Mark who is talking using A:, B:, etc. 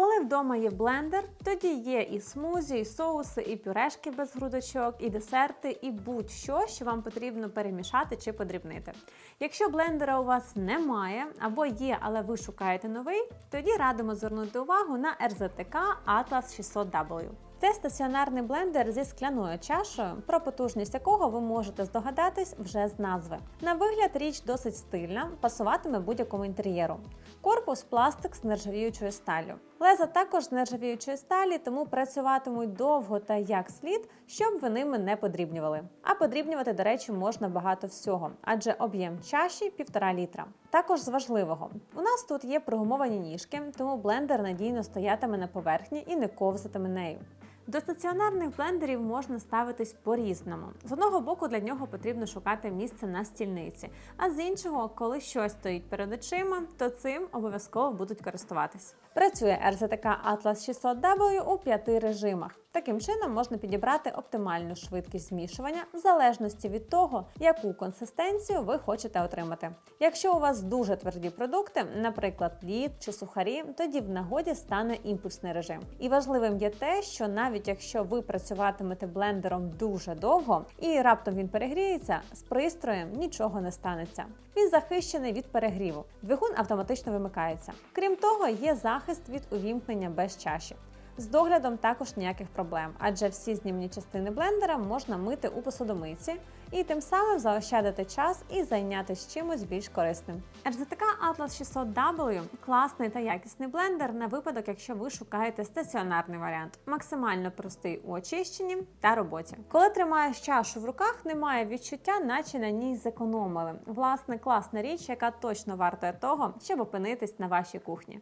A: Коли вдома є блендер, тоді є і смузі, і соуси, і пюрешки без грудочок, і десерти, і будь-що, що вам потрібно перемішати чи подрібнити. Якщо блендера у вас немає або є, але ви шукаєте новий, тоді радимо звернути увагу на RZTK Atlas 600W. Це стаціонарний блендер зі скляною чашею, про потужність якого ви можете здогадатись вже з назви. На вигляд річ досить стильна, пасуватиме будь-якому інтер'єру. Корпус пластик з нержавіючою сталлю. Леза також з нержавіючої сталі, тому працюватимуть довго та як слід, щоб ви ними не подрібнювали. А подрібнювати, до речі, можна багато всього, адже об'єм чаші 1,5 літра. Також з важливого, у нас тут є прогумовані ніжки, тому блендер надійно стоятиме на поверхні і не ковзатиме нею. До стаціонарних блендерів можна ставитись по-різному. З одного боку, для нього потрібно шукати місце на стільниці, а з іншого, коли щось стоїть перед очима, то цим обов'язково будуть користуватись. Працює RZTK Atlas 600W у п'яти режимах. Таким чином можна підібрати оптимальну швидкість змішування в залежності від того, яку консистенцію ви хочете отримати. Якщо у вас дуже тверді продукти, наприклад, лід чи сухарі, тоді в нагоді стане імпульсний режим. І важливим є те, що навіть якщо ви працюватимете блендером дуже довго і раптом він перегріється, з пристроєм нічого не станеться. Він захищений від перегріву. Двигун автоматично вимикається. Крім того, є захист від увімкнення без чаші. З доглядом також ніяких проблем, адже всі знімні частини блендера можна мити у посудомийці і тим самим заощадити час і зайнятися чимось більш корисним. RZTK Atlas 600W – класний та якісний блендер на випадок, якщо ви шукаєте стаціонарний варіант, максимально простий у очищенні та роботі. Коли тримаєш чашу в руках, немає відчуття, наче на ній зекономили. Власне, класна річ, яка точно вартує того, щоб опинитись на вашій кухні.